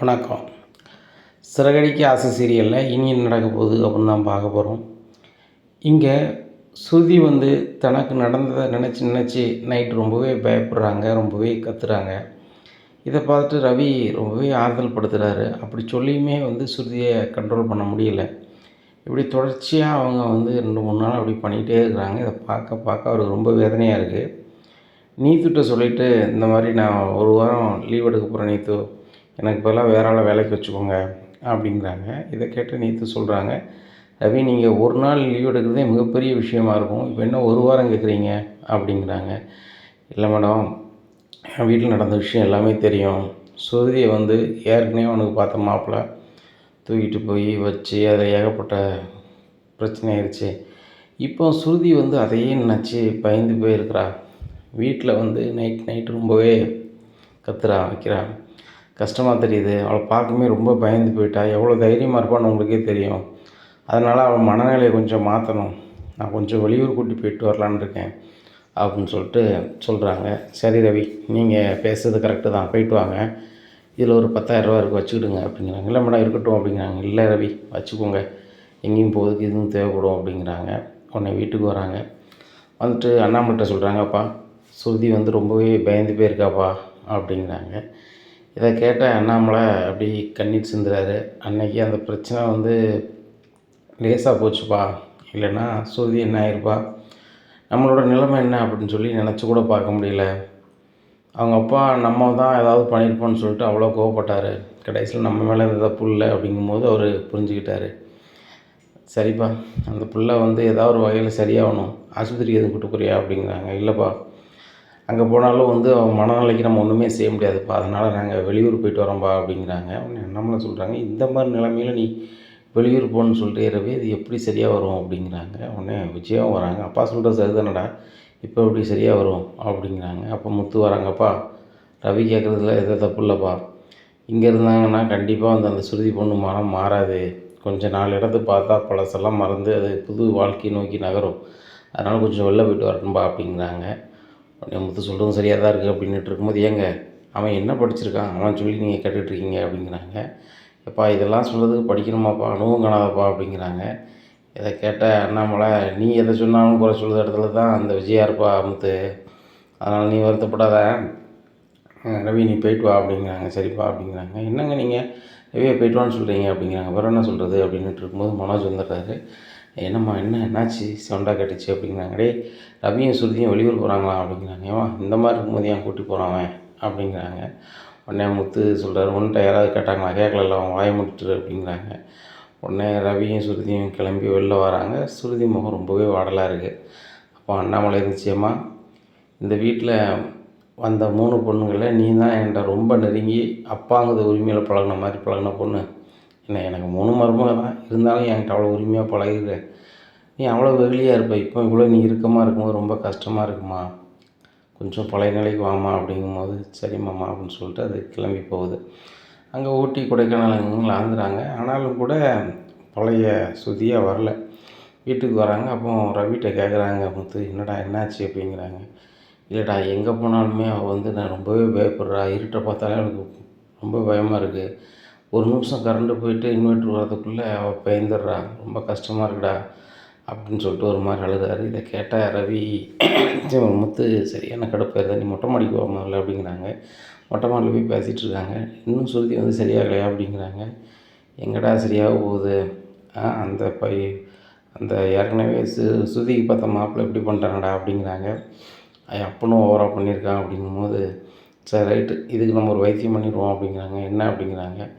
வணக்கம். சிறகடிக்கு ஆசை சீரியலில் இனி என்ன நடக்க போகுது அப்படின்னு தான் பார்க்க போகிறோம் இங்கே ஸ்ருதி வந்து தனக்கு நடந்ததை நினச்சி நினச்சி நைட் ரொம்பவே பயப்படுறாங்க ரொம்பவே கத்துறாங்க. இதை பார்த்துட்டு ரவி ரொம்பவே ஆறுதல் படுத்துகிறாரு அப்படி சொல்லியுமே வந்து ஸ்ருதியை கண்ட்ரோல் பண்ண முடியல. இப்படி தொடர்ச்சியாக அவங்க வந்து ரெண்டு மூணு நாள் அப்படி பண்ணிகிட்டே இருக்கிறாங்க. இதை பார்க்க பார்க்க அவருக்கு ரொம்ப வேதனையாக இருக்குது நீத்துட்ட சொல்லிவிட்டு இந்த மாதிரி நான் ஒரு வாரம் லீவ் எடுக்க போகிறேன் நீத்து. எனக்கு பதிலாக வேற ஆளை வேலைக்கு வச்சுக்கோங்க அப்படிங்கிறாங்க. இதை கேட்டு நேற்று சொல்கிறாங்க ரவி நீங்கள் ஒரு நாள் லீவ் எடுக்கிறதே மிகப்பெரிய விஷயமா இருக்கும். இப்போ என்ன ஒரு வாரம் கேட்குறீங்க அப்படிங்கிறாங்க. இல்லை மேடம் என் வீட்டில் நடந்த விஷயம் எல்லாமே தெரியும். சுருதியை வந்து ஏற்கனவே அவனுக்கு பார்த்த மாப்பிள்ளை தூக்கிட்டு போய் வச்சு அதை ஏகப்பட்ட பிரச்சனை ஆயிடுச்சு இப்போ சுருதி வந்து அதையே நினச்சி பயந்து போயிருக்கிறா. வீட்டில் வந்து நைட் நைட் ரொம்பவே கத்துறா வைக்கிறா. கஷ்டமாக தெரியுது. அவளை பார்க்கவே ரொம்ப பயந்து போயிட்டா. எவ்வளோ தைரியமாக இருப்பான்னு உங்களுக்கே தெரியும். அதனால் அவள் மனநிலையை கொஞ்சம் மாற்றணும் நான் கொஞ்சம் வெளியூர் கூட்டி போயிட்டு வரலான்னு இருக்கேன் அப்படின்னு சொல்லிட்டு சொல்கிறாங்க சரி ரவி நீங்கள் பேசுறது கரெக்டு தான். போயிட்டு வாங்க. இதில் ஒரு பத்தாயிரரூவா இருக்குது வச்சுக்கிடுங்க அப்படிங்கிறாங்க. இல்லை மேடம் இருக்கட்டும் அப்படிங்கிறாங்க. இல்லை ரவி வச்சுக்கோங்க. எங்கேயும் போகுதுக்கு இதுவும் தேவைப்படும் அப்படிங்கிறாங்க. உடனே வீட்டுக்கு வராங்க. வந்துட்டு அண்ணாமல்கிட்ட சொல்கிறாங்கப்பா சுருதி வந்து ரொம்பவே பயந்து போயிருக்காப்பா அப்படிங்கிறாங்க. இதை கேட்ட அண்ணாமலை அப்படி கண்ணீர் சிந்துறாரு. அன்னைக்கு அந்த பிரச்சனை வந்து லேசாக போச்சுப்பா. இல்லைன்னா சுருதி என்ன ஆயிருப்பா? நம்மளோட நிலைமை என்ன அப்படின்னு சொல்லி நினச்சி கூட பார்க்க முடியல. அவங்க அப்பா நம்ம தான் ஏதாவது பண்ணியிருப்போம்னு சொல்லிட்டு அவ்வளோ கோவப்பட்டார். கடைசியில் நம்ம மேலே இந்த தப்பு இல்லை அப்படிங்கும்போது அவர் புரிஞ்சுக்கிட்டாரு. சரிப்பா அந்த பிள்ளை வந்து ஏதாவது ஒரு வகையில் சரியாகணும். ஆஸ்பத்திரிக்கு எதுவும் கூட்டு போறியா அப்படிங்கிறாங்க. இல்லைப்பா அங்கே போனாலும் வந்து அவன் மனநிலைக்கு நம்ம ஒன்றுமே செய்ய முடியாதுப்பா. அதனால் நாங்கள் வெளியூர் போயிட்டு வரோம்ப்பா அப்படிங்கிறாங்க. உடனே சொல்கிறாங்க இந்த மாதிரி நிலமையில நீ வெளியூர் போகணுன்னு சொல்லிட்டு ரவி இது எப்படி சரியாக வரும்? அப்படிங்கிறாங்க. உடனே விஜயம் வராங்க. அப்பா சொல்கிறது சரிதானடா? இப்போ எப்படி சரியாக வரும்? அப்படிங்கிறாங்க. அப்போ முத்து வராங்கப்பா ரவி கேட்குறதுல எந்த தப்பு இல்லைப்பா. இங்கே இருந்தாங்கன்னா கண்டிப்பாக வந்து அந்த சுருதி பொண்ணு மனம் மாறாது. கொஞ்சம் நாலு இடத்து பார்த்தா பழசெல்லாம் மறந்து அது புது வாழ்க்கையை நோக்கி நகரும். அதனால் கொஞ்சம் வெளில போயிட்டு வரணும்பா அப்படிங்கிறாங்க. முத்து சொல்கிறதும் சரியாக தான் இருக்குது அப்படின்ட்டு இருக்கும்போது ஏங்க அவன் என்ன படிச்சிருக்கான்? அவன் சொல்லி நீங்கள் கேட்டுட்ருக்கீங்க அப்படிங்கிறாங்க. எப்பா இதெல்லாம் சொல்கிறதுக்கு படிக்கணுமாப்பா? அனுபவம் காணாதப்பா அப்படிங்கிறாங்க. இதை கேட்ட அண்ணாமலை நீ எதை சொன்னாலும் குறை சொல்கிற இடத்துல தான் அந்த விஜயா இருப்பா முத்து. அதனால் நீ வருத்தப்படாத. ரவி நீ போயிட்டு வா அப்படிங்கிறாங்க. சரிப்பா அப்படிங்கிறாங்க. என்னங்க நீங்கள் ரவியை போயிட்டு வான்னு சொல்கிறீங்க அப்படிங்கிறாங்க. வேறு என்ன சொல்கிறது அப்படின்ட்டு இருக்கும்போது மனோஜ் வந்துடுறாரு. என்னம்மா என்ன என்னாச்சு? சவுண்டாக கட்டுச்சு அப்படிங்கிறாங்க. டே ரவியும் சுருதியும் வெளியூர் போகிறாங்களா அப்படிங்கிறாங்க. ஏமா இந்த மாதிரி இருக்கும்போது ஏன் கூட்டி போகிறான் அப்படிங்கிறாங்க. உடனே முத்து சொல்கிறார் உன்கிட்ட யாராவது கேட்டாங்களா? கேட்கல அவன் வாய முடிட்டுரு அப்படிங்கிறாங்க. உடனே ரவியும் சுருதியும் கிளம்பி வெளில வராங்க. சுருதி முகம் ரொம்பவே வாடலாக இருக்குது அப்போ அண்ணாமலை நிச்சயமாக இந்த வீட்டில் வந்த மூணு பொண்ணுங்களை நீ தான் என்கிட்ட ரொம்ப நெருங்கி அப்பாங்கிற உரிமையில் பழகுன மாதிரி பழகுன பொண்ணு. என்ன எனக்கு மூணு மருமக தான். இருந்தாலும் என்கிட்ட அவ்வளோ உரிமையாக பழகிற நீ அவ்வளோ வெகுளியாக இருப்ப. இப்போ இவ்வளோ நீ இறுக்கமாக இருக்கும்போது ரொம்ப கஷ்டமாக இருக்குமா? கொஞ்சம் பழைய நிலைக்கு வாமா அப்படிங்கும்போது சரி மாமா அப்படின்னு சொல்லிட்டு அது கிளம்பி போகுது. அங்கே ஊட்டி கொடைக்கானல் ஆந்துறாங்க ஆனாலும் கூட பழைய சுதியாக வரல. வீட்டுக்கு வராங்க. அப்போ ரவிட்ட கேட்குறாங்க முத்து என்னடா என்னாச்சு? அப்படிங்கிறாங்க. இல்லைடா எங்கே போனாலுமே அவள் வந்து நான் ரொம்பவே பயப்படுறா. இருட்டை பார்த்தாலே எனக்கு ரொம்ப பயமாக இருக்குது ஒரு நிமிஷம் கரண்ட்டு போயிட்டு இன்வெர்ட்ரு வரதுக்குள்ளே அவள் பயந்துடுறா. ரொம்ப கஷ்டமாக இருக்குடா அப்படின்னு சொல்லிட்டு ஒரு மாதிரி அழுதாரு. இதை கேட்டால் ரவி சரி, முத்து சரியான கடுப்பாயிருந்தா நீ மொட்டை மாடிக்கு போக முதல்ல அப்படிங்கிறாங்க. மொட்டை மாடியில் போய் பேசிகிட்டு இருக்காங்க. இன்னும் சுருதி வந்து சரியாகலையா? அப்படிங்கிறாங்க. எங்கடா சரியாக போகுது? ஆ அந்த பை அந்த ஏற்கனவே சு சுதிக்கு பார்த்த மாப்பிள்ளை எப்படி பண்ணுறாங்கடா அப்படிங்கிறாங்க. ஐயா அப்பனும் ஓவராக பண்ணியிருக்கான். அப்படிங்கும்போது சரி ரைட்டு இதுக்கு நம்ம ஒரு வைத்தியம் பண்ணிடுவோம் அப்படிங்கிறாங்க. என்ன? அப்படிங்கிறாங்க.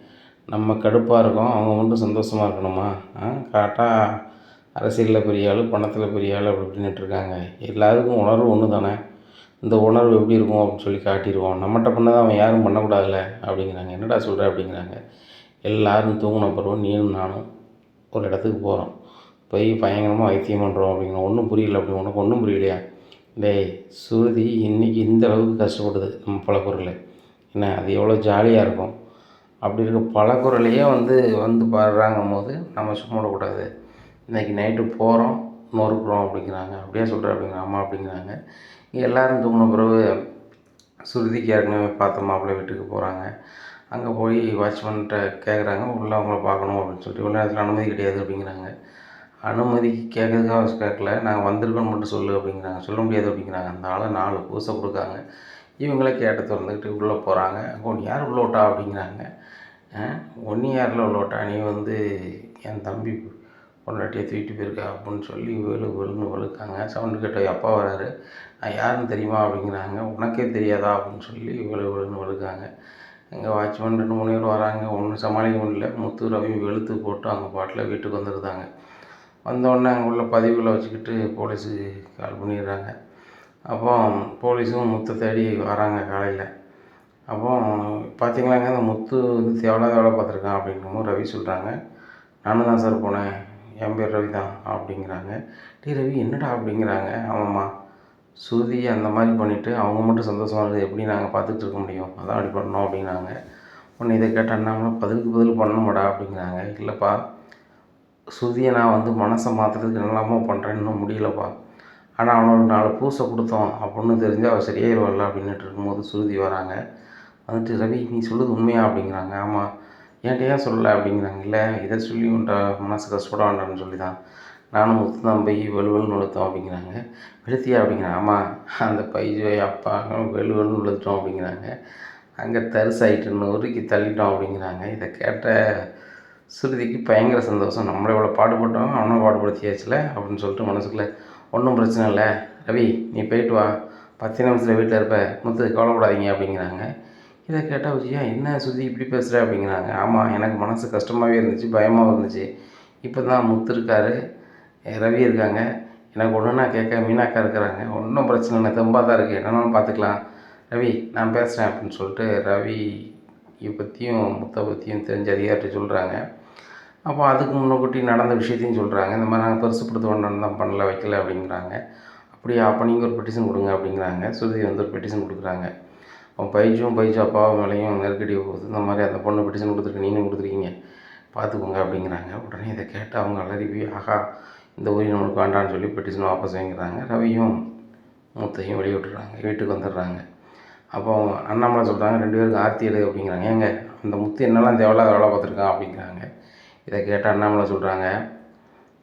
நம்ம கடுப்பாக இருக்கோம். அவங்க மட்டும் சந்தோஷமாக இருக்கணுமா? ஆ கரெக்டாக அரசியலில் பெரிய ஆள் பணத்தில் பெரிய ஆள் அப்படி இப்படின்னுட்டு இருக்காங்க. எல்லாருக்கும் உணர்வு ஒன்று தானே இந்த உணர்வு எப்படி இருக்கும் அப்படின்னு சொல்லி காட்டிடுவோம். நம்மகிட்ட பண்ணதை அவன் யாரும் பண்ணக்கூடாதுல்ல? அப்படிங்கிறாங்க. என்னடா சொல்கிற அப்படிங்கிறாங்க. எல்லோரும் தூங்கின பிறகு நீனும் நானும் ஒரு இடத்துக்கு போகிறோம் போய் பயங்கரமாக வைத்தியம் பண்ணுறோம் அப்படிங்கிற ஒன்றும் புரியல. அப்படி உனக்கு ஒன்றும் புரியலையா? டேய் சுருதி இன்றைக்கி இந்த அளவுக்கு கஷ்டப்படுது. நம்ம பழக்குறல என்ன அது எவ்வளோ ஜாலியாக இருக்கும். அப்படி இருக்க பழக்குறலையே வந்து வந்து பாடுறாங்கும் போது நம்ம சும்மா விடக்கூடாது இன்றைக்கி நைட்டு போகிறோம் நொறுக்குறோம் அப்படிங்கிறாங்க. அப்படியே சொல்கிற அப்படிங்கிற அம்மா அப்படிங்கிறாங்க. இங்கே எல்லோரும் தூங்கின பிறகு சுருதிக்கு ஏற்கனவே பார்த்த மாப்பிள்ளை வீட்டுக்கு போகிறாங்க அங்கே போய் வாட்ச்மேன்கிட்ட கேட்குறாங்க உள்ளே அவங்கள பார்க்கணும் அப்படின்னு சொல்லிட்டு. உள்ள நேரத்தில் அனுமதி கிடையாது அப்படிங்கிறாங்க. அனுமதி கேட்கறதுக்காக கேட்கல நாங்கள் வந்திருக்கோன்னு மட்டும் சொல்லு அப்படிங்கிறாங்க. சொல்ல முடியாது அப்படிங்கிறாங்க. அந்த ஆளை நாலு பூசை கொடுக்காங்க. இவங்களே கேட்ட திறந்துக்கிட்டு உள்ளே போகிறாங்க. உன் ஒன்று யார் உள்ள விட்டா அப்படிங்கிறாங்க. ஒன் யாரில் உள்ள விட்டா நீ வந்து என் தம்பி பொண்டாட்டியை தூக்கிட்டு போயிருக்கா அப்படின்னு சொல்லி வெளு வெளுன்னு வெளுக்காங்க சவுண்டு கேட்ட அப்பா வராரு. நான் யாருன்னு தெரியுமா அப்படிங்கிறாங்க. உனக்கே தெரியாதா அப்படின்னு சொல்லி வெளு வெளுன்னு வெளுக்காங்க எங்கே வாட்ச்மேன் ரெண்டு மூணு பேர் வராங்க. ஒன்றும் சமாளிக்க முடியல முத்து ரவி வெளுத்து போட்டு அவங்க பாட்டில் வீட்டுக்கு வந்துருந்தாங்க வந்தோடனே அங்கே உள்ள பதிவுகளை வச்சுக்கிட்டு போலீஸுக்கு கால் பண்ணிடுறாங்க. அப்போ போலீஸும் முத்தை தேடி வராங்க காலையில். அப்போ பார்த்தீங்களாங்க அந்த முத்து வந்து தேவையில்லாத வேலை பார்த்துருக்கான் அப்படிங்கும்போது ரவி சொல்கிறாங்க நானும் தான் சார் போனேன் என் பேர் ரவி தான் அப்படிங்கிறாங்க. டே ரவி என்னடா அப்படிங்கிறாங்க? ஆமாம்மா சுருதி அந்த மாதிரி பண்ணிவிட்டு அவங்க மட்டும் சந்தோஷமாக இருக்குது எப்படி நாங்கள் பார்த்துட்டு இருக்க முடியும்? அதான் அப்படி பண்ணோம் அப்படிங்கிறாங்க ஒன்று இதை கேட்ட அண்ணாமலை பதிலுக்கு பதில் பண்ணமாடா அப்படிங்கிறாங்க. இல்லைப்பா சுருதியை நான் வந்து மனசை மாற்றுறதுக்கு என்னெல்லாமோ பண்ணுறேன் இன்னும் முடியலப்பா. ஆனால் அவனுக்கு நாலு பூசை கொடுத்தோம். அப்படின்னு தெரிஞ்சால் அவள் வரல அப்படின்னுட்டு இருக்கும்போது சுருதி வராங்க. வந்துட்டு ரவி நீ சொல்லுது உண்மையா? அப்படிங்கிறாங்க. ஆமாம் ஏன்ட்டு ஏன் சொல்லலை? அப்படிங்கிறாங்க. இல்லை இதை சொல்லி உன்ட்ட மனசு கஷ்டப்பட வேண்டாம்னு சொல்லி தான் நானும் முத்து தான் போய் வெளுவெளுன்னு வெளுத்தோம் அப்படிங்கிறாங்க. வெளுத்தியா? அப்படிங்கிறாங்க. ஆமாம் அந்த பைஜோய் அப்பா வெளுவெளுன்னு வெளுத்தோம் அப்படிங்கிறாங்க. அங்கே தரிசாயிட்டு நொறுக்கி தள்ளிட்டோம் அப்படிங்கிறாங்க. இதை கேட்ட சுருதிக்கு பயங்கர சந்தோஷம். நம்மளை இவ்வளோ பாடுபட்டோம் அவனை பாடுபடுத்தியாச்சுல? அப்படின்னு சொல்லிட்டு மனசுக்குள்ளே ஒன்றும் பிரச்சனை இல்லை. ரவி நீ போயிட்டு வா. பத்து நிமிஷத்தில் வீட்டில் இருப்ப. முத்து கவலைப்படாதீங்க அப்படிங்கிறாங்க. இதை கேட்டால் விஜயா என்ன சுற்றி இப்படி பேசுகிற அப்படிங்கிறாங்க. ஆமாம் எனக்கு மனசு கஷ்டமாகவே இருந்துச்சு பயமாகவும் இருந்துச்சு. இப்போ தான் முத்து இருக்கார். ரவி இருக்காங்க. எனக்கு ஒன்றுனா கேட்க மீனாக்கா இருக்கிறாங்க. ஒன்றும் பிரச்சனை இல்லை. தெம்பாக தான் இருக்குது என்னென்னு பார்த்துக்கலாம். ரவி நான் பேசுகிறேன் அப்படின்னு சொல்லிட்டு ரவி பற்றியும் முத்தை பற்றியும் தெரிஞ்ச அதிகாரிட்ட சொல்கிறாங்க அப்போ அதுக்கு முன்னக்கூட்டி நடந்த விஷயத்தையும் சொல்கிறாங்க இந்த மாதிரி நாங்கள் பெருசுப்படுத்த ஒன்று தான் பண்ணல வைக்கல அப்படிங்கிறாங்க. அப்படியா அப்போ நீங்கள் ஒரு பெட்டிஷன் கொடுங்க அப்படிங்கிறாங்க. சுருதி வந்து ஒரு பெட்டிஷன் கொடுக்குறாங்க. அவன் பைஜும் பைஜு அப்பா மேலேயும் நெருக்கடி போகுது. இந்த மாதிரி அந்த பொண்ணு பெட்டிஷன் கொடுத்துருக்கு நீங்களும் கொடுத்துருக்கீங்க. பார்த்துக்கோங்க அப்படிங்கிறாங்க. உடனே இதை கேட்டு அவங்க அலறி போய் ஆகா இந்த ஊரில் நம்மளுக்கு வேண்டான்னு சொல்லி பெட்டிஷன் வாபஸ் வாங்கிக்கிறாங்க ரவியும் மூத்தையும் வெளியிட்டுறாங்க. வீட்டுக்கு வந்துடுறாங்க. அப்போ அண்ணாமலை சொல்கிறாங்க ரெண்டு பேருக்கு ஆர்த்தி எடு அப்படிங்கிறாங்க. ஏங்க அந்த முத்து என்னெல்லாம் தேவையில்லாத வேலை பார்த்துருக்கான் அப்படிங்கிறாங்க. இதை கேட்டால் அண்ணாமலை சொல்கிறாங்க?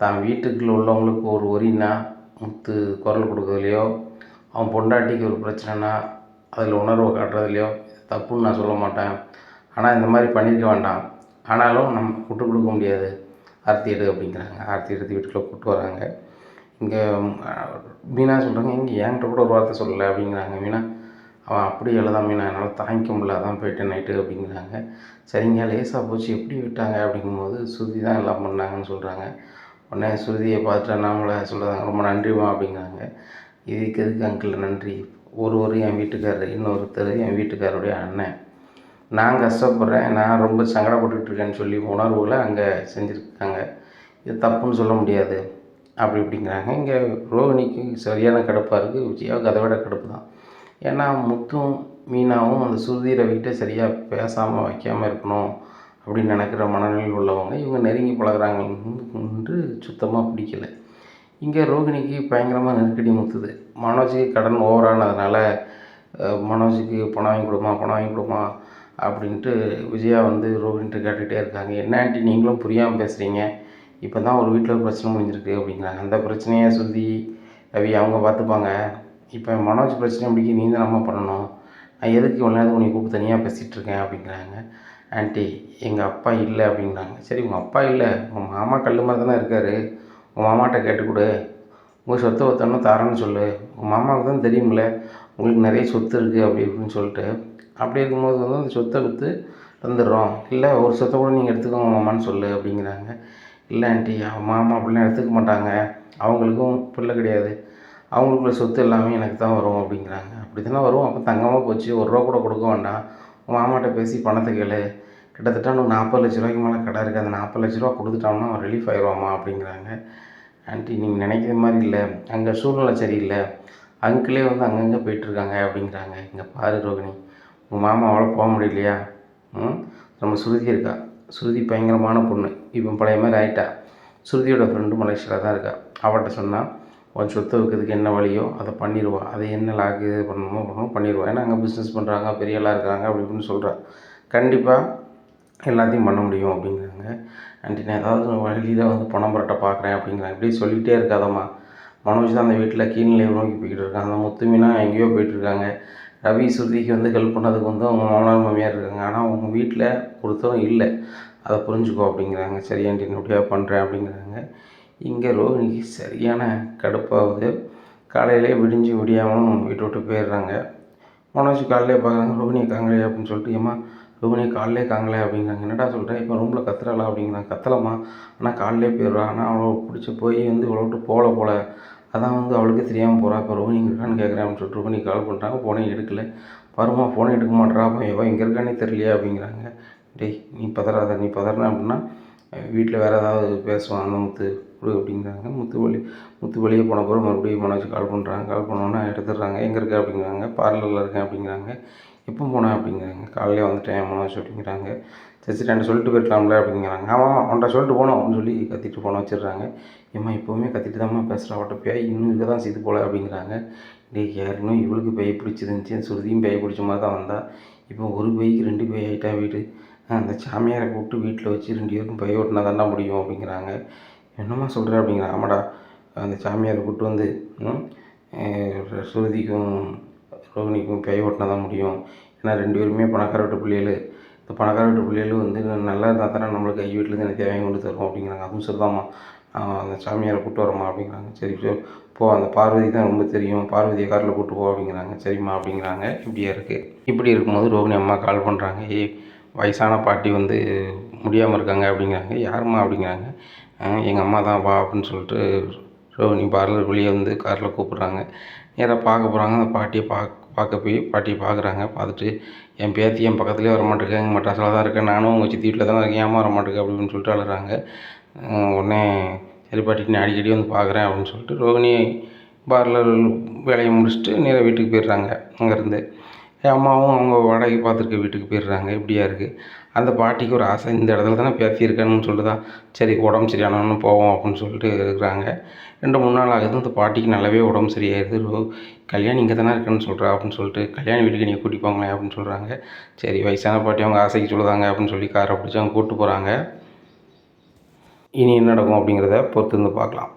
தான் வீட்டுக்குள்ள உள்ளவங்களுக்கு ஒரு ஒரின்னா முத்து குரல் கொடுக்குறதுலையோ அவன் பொண்டாட்டிக்கு ஒரு பிரச்சனைனா அதில் உணர்வை காட்டுறதுலையோ தப்புன்னு நான் சொல்ல மாட்டேன். ஆனால் இந்த மாதிரி பண்ணியிருக்க வேண்டாம். ஆனாலும் நம்ம விட்டு கொடுக்க முடியாது. ஆர்த்தி எடு அப்படிங்கிறாங்க. ஆர்த்தி எடுத்து வீட்டுக்குள்ளே கூப்பிட்டு வராங்க. இங்கே மீனா சொல்கிறாங்க இங்கே என்கிட்ட கூட ஒரு வார்த்தை சொல்லலை அப்படிங்கிறாங்க. மீனா அவன் அப்படி எழுதாமே நான் என்னால் தாங்கிக்க முடியல அதான் போயிட்டேன் நைட்டு அப்படிங்கிறாங்க. சரிங்க லேசாக போச்சு எப்படி விட்டாங்க அப்படிங்கும்போது ஸ்ருதி தான் எல்லாம் பண்ணாங்கன்னு சொல்கிறாங்க உடனே ஸ்ருதியை பார்த்துட்டு அண்ணாமலை சொல்கிறாங்க ரொம்ப நன்றிமா அப்படிங்கிறாங்க. இதுக்கு எதுக்கு அங்கிள் நன்றி? ஒருவர் என் வீட்டுக்காரர் இன்னொருத்தர் என் வீட்டுக்காரருடைய அண்ணன். நான் கஷ்டப்படுறேன் நான் ரொம்ப சங்கடப்பட்டுட்டு இருக்கேன்னு சொல்லி உணர்வுகளை அங்கே செஞ்சுருக்காங்க. இது தப்புன்னு சொல்ல முடியாது. அப்படி இப்படிங்கிறாங்க. இங்கே ரோஹிணிக்கு சரியான கடுப்பாக இருக்குது விஜயாவுக்கு அதை விட கடுப்பு தான். ஏன்னா முத்தும் மீனாவும் அந்த சுருதி ரவிகிட்ட சரியாக பேசாமல் வைக்காமல் இருக்கணும் அப்படின்னு நினைக்கிற மனநிலையில் உள்ளவங்க இவங்க நெருங்கி பழகுறாங்கன்னு சுத்தமாக பிடிக்கல. இங்கே ரோகிணிக்கு பயங்கரமாக நெருக்கடி முத்துது. மனோஜுக்கு கடன் ஓவரானதுனால மனோஜுக்கு பணம் வாங்கி கொடுமா பணம் வாங்கி கொடுமா அப்படின்ட்டு விஜயா வந்து ரோகிணிட்டு கேட்டுகிட்டே இருக்காங்க. என்ன ஆண்டி நீங்களும் புரியாமல் பேசுகிறீங்க இப்போ தான் ஒரு வீட்டில் ஒரு பிரச்சனை முடிஞ்சிருக்கு அப்படிங்கிறாங்க. அந்த பிரச்சனையை சுருதி ரவி அவங்க பார்த்துப்பாங்க. இப்போ மனோஜ் பிரச்சனை முடிக்க நீ தான் நம்ம பண்ணணும்? நான் எதுக்கு இவ்வளோ நேரம் உன்னை கூப்பிட்டு தனியாக பேசிகிட்டு இருக்கேன் அப்படிங்கிறாங்க. ஆண்டி எங்கள் அப்பா இல்லை அப்படிங்கிறாங்க. சரி உங்கள் அப்பா இல்லை. உங்கள் மாமா கல் மாதிரி தானே இருக்கார். உங்கள் மாமாட்ட கேட்டுக்கொடு. உங்கள் சொத்தை ஒருத்தனும் தரேன்னு சொல்லு. உங்கள் மாமாவுக்கு தான் தெரியும்ல உங்களுக்கு நிறைய சொத்து இருக்குது அப்படி இப்படின்னு சொல்லிட்டு. அப்படி இருக்கும்போது வந்து அந்த சொத்தை விற்று தந்துடுறோம். இல்லை ஒரு சொத்தை கூட நீங்கள் எடுத்துக்கோங்க மாமான்னு சொல்லு அப்படிங்கிறாங்க. இல்லை ஆண்டி அவன் மாமா அப்படிலாம் எடுத்துக்க மாட்டாங்க. அவங்களுக்கும் பிள்ளை கிடையாது. அவங்களுக்குள்ள சொத்து எல்லாமே எனக்கு தான் வரும் அப்படிங்கிறாங்க. அப்படி தானே வரும்? அப்போ தங்கமாக போச்சு. ஒரு ரூபா கூட கொடுக்க வேண்டாம். உங்கள் மாமாட்ட பேசி பணத்தை கேளு. கிட்டத்தட்ட உனக்கு நாற்பது லட்ச ரூபாய்க்கு மேலே கடை இருக்குது அந்த நாற்பது லட்ச ரூபா கொடுத்துட்டோம்னா அவன் ரிலீஃப் ஆயிடுவாமா அப்படிங்கிறாங்க. ஆண்டி நீங்கள் நினைக்கிற மாதிரி இல்லை. அங்கே சூழ்நிலை சரியில்லை. அங்கிளே வந்து அங்கங்கே போயிட்டுருக்காங்க அப்படிங்கிறாங்க. இங்கே பாரு ரோகிணி. உங்கள் மாமா அவ்வளோ போக முடியலையா? ம்? நம்ம சுருதி இருக்கா? சுருதி பயங்கரமான பொண்ணு. இப்போ பழைய மாதிரி ஆயிட்டா. சுருதியோட ஃப்ரெண்டு மலேசியாவில் தான் இருக்கா. அவட்ட சொன்னால் உன் சொத்தை வைக்கிறதுக்கு என்ன வழியோ அதை பண்ணிடுவா. அதை என்ன லாக்கு இது பண்ணணுமோ பண்ணணும் பண்ணிடுவா. ஏன்னா அங்கே பிஸ்னஸ் பண்ணுறாங்க பெரிய ஆளாக இருக்கிறாங்க அப்படி இப்படின்னு சொல்கிறா கண்டிப்பாக எல்லாத்தையும் பண்ண முடியும் அப்படிங்கிறாங்க. ஆண்டி நான் ஏதாவது வழியில் வந்து பணம் புரட்ட பார்க்குறேன் அப்படிங்கிறாங்க. இப்படி சொல்லிகிட்டே இருக்காதம்மா. மனோஜ் தான் அந்த வீட்டில் கீழ்நிலை நோக்கி போய்கிட்டு இருக்காங்க அந்த முத்துமினா எங்கேயோ போயிட்டுருக்காங்க ரவி ஸ்ருதிக்கு வந்து ஹெல்ப் பண்ணதுக்கு வந்து அவங்க மாமனார் மாமியார் இருக்காங்க. ஆனால் அவங்க வீட்டில் ஒருத்தரும் இல்லை. அதை புரிஞ்சுக்கோ அப்படிங்கிறாங்க. சரி ஆண்டி இப்படியா பண்ணுறேன் அப்படிங்கிறாங்க. இங்கே ரோஹிணிக்கு சரியான கடுப்பாகுது காலையிலே விடிஞ்சு விடியாமலும் வீட்டை விட்டு போயிடுறாங்க. மனோஜ் காலையிலே பார்க்குறாங்க ரோஹிணி காங்களே அப்படின்னு சொல்லிட்டு ஏம்மா ரோஹிணி காலையிலே காங்களே அப்படிங்கிறாங்க. என்னடா சொல்கிறேன் இப்போ ரூமில் கத்துறாளா? அப்படிங்கிறாங்க. கத்தலாமா ஆனால் காலையிலே போயிடுறா. ஆனால் அவளை பிடிச்சி போய் வந்து இவ்வளோ விட்டு போகல போல. அதான் வந்து அவளுக்கு தெரியாமல் போகிறா இப்போ ரோஹினி இருக்கான்னு கேட்குறேன் அப்படின்னு சொல்லிட்டு ரோஹினி கால் பண்ணுறாங்க ஃபோனே எடுக்கல. வருமா ஃபோனே எடுக்க மாட்டேறா. அப்போ எவன் இங்கே இருக்கானே தெரியலையா? அப்படிங்கிறாங்க. டேய் நீ பதறாத. நீ பதறின அப்படின்னா வீட்டில் வேறு ஏதாவது பேசுவான் அந்த முத்து. கொடு அப்படிங்கிறாங்க. முத்து வழி முத்து போன பிறகு மறுபடியும் மனோஜ் கால் பண்ணுறாங்க கால் பண்ணோன்னே எடுத்துடுறாங்க. எங்கே இருக்க? அப்படிங்கிறாங்க. பார்லரில் இருக்கேன் அப்படிங்கிறாங்க. எப்போ போனேன் அப்படிங்கிறாங்க. காலையிலே வந்துட்டேன் மனோஜ் அப்படிங்கிறாங்க. சரி சொல்லிட்டு போயிருக்கலாம்ல அப்படிங்கிறாங்க. ஆமாம் அவன்கிட்ட சொல்லிட்டு போனோம் அப்படின்னு சொல்லி கத்திட்டு போன வச்சிடுறாங்க. ஏம்மா எப்போவுமே கத்திட்டு தான்மா பேசுகிறா அவட்ட பேய் இன்னும் இருக்க தான் செய்து போல அப்படிங்கிறாங்க. டேய் யாருன்னு இவளுக்கு பேய் பிடிச்சிருந்துச்சி. சுருதியும் பேய் பிடிச்ச மாதிரி தான் வந்தா. இப்போ ஒரு பேய்க்கு ரெண்டு பேய் ஆகிட்டா வீடு? அந்த சாமியாரை கூப்பிட்டு வீட்டில் வச்சு ரெண்டு பேருக்கும் பைய ஓட்டினா தாண்டா முடியும் அப்படிங்கிறாங்க. என்னம்மா சொல்கிற அப்படிங்களா ஆமாடா அந்த சாமியாரை கூப்பிட்டு வந்து ஸ்ருதிக்கும் அஹ், சுருதிக்கும் ரோகிணிக்கும் ஓட்டினா தான் முடியும். ஏன்னா ரெண்டு பேருமே பணக்கார வீட்டு பிள்ளைகள். இந்த பணக்கார வீட்டு பிள்ளைகள் வந்து நல்லா இருந்தால் தானே நம்மளுக்கு கை வீட்டிலேருந்து எனக்கு தேவையை கொண்டு தரும் அப்படிங்கிறாங்க. அதுவும் சரிதாம்மா. அந்த சாமியாரை கூப்பிட்டு வரமா அப்படிங்கிறாங்க. சரி சரி போ அந்த பார்வதி தான் ரொம்ப தெரியும். பார்வதியை காரில் கூப்பிட்டு போ அப்படிங்கிறாங்க. சரிம்மா அப்படிங்கிறாங்க. இப்படியா இருக்குது இப்படி இருக்கும்போது ரோகிணி அம்மா கால் பண்ணுறாங்க ஏய் வயசான பாட்டி வந்து முடியாமல் இருக்காங்க அப்படிங்கிறாங்க. யாரும்மா அப்படிங்கிறாங்க. எங்கள் அம்மா தான் வா அப்படின்னு சொல்லிட்டு ரோகிணி பார்லர் வெளியே வந்து காரில் கூப்பிட்றாங்க. நேராக பார்க்க போகிறாங்க அந்த பாட்டியை பார்க்க பார்க்க போய் பாட்டியை பார்க்குறாங்க பார்த்துட்டு என் பேத்தி என் பக்கத்துலேயே வர மாட்டேங்க மெட்ராஸில் தான் இருக்கேன். நானும் உங்கள் சித்தி வீட்டில் தான் இருக்கேன். ஏமா வர மாட்டேங்க அப்படின்னு சொல்லிட்டு அழுகிறாங்க உடனே சரி பாட்டி நான் அடிக்கடி வந்து பார்க்குறேன் அப்படின்னு சொல்லிட்டு ரோகிணி பார்லர் வேலையை முடிச்சுட்டு நேராக வீட்டுக்கு போயிடுறாங்க. அங்கேருந்து என் அம்மாவும் அவங்க வாடகை பார்த்துருக்க வீட்டுக்கு போயிடுறாங்க. இப்படியா இருக்குது அந்த பாட்டிக்கு ஒரு ஆசை இந்த இடத்துல தானே பேத்தி இருக்கான்னு சொல்லிட்டு தான் சரி உடம்பு சரியானவொன்னு போவோம் அப்படின்னு சொல்லிட்டு இருக்கிறாங்க. ரெண்டு மூணு நாள் ஆகுது அந்த பாட்டிக்கு நல்லாவே உடம்பு சரியாயிருது ரோ கல்யாணி இங்கே தானே இருக்குன்னு சொல்கிறா அப்படின்னு சொல்லிட்டு கல்யாணி வீட்டுக்கு நீங்கள் கூட்டி போங்களேன் அப்படின்னு சொல்கிறாங்க சரி வயசான பாட்டி அவங்க ஆசைக்கு சொல்லுதாங்க அப்படின்னு சொல்லி காரை பிடிச்சி அவங்க கூப்பிட்டு போகிறாங்க இனி என்ன நடக்கும் அப்படிங்கிறத பொறுத்து வந்து பார்க்கலாம்.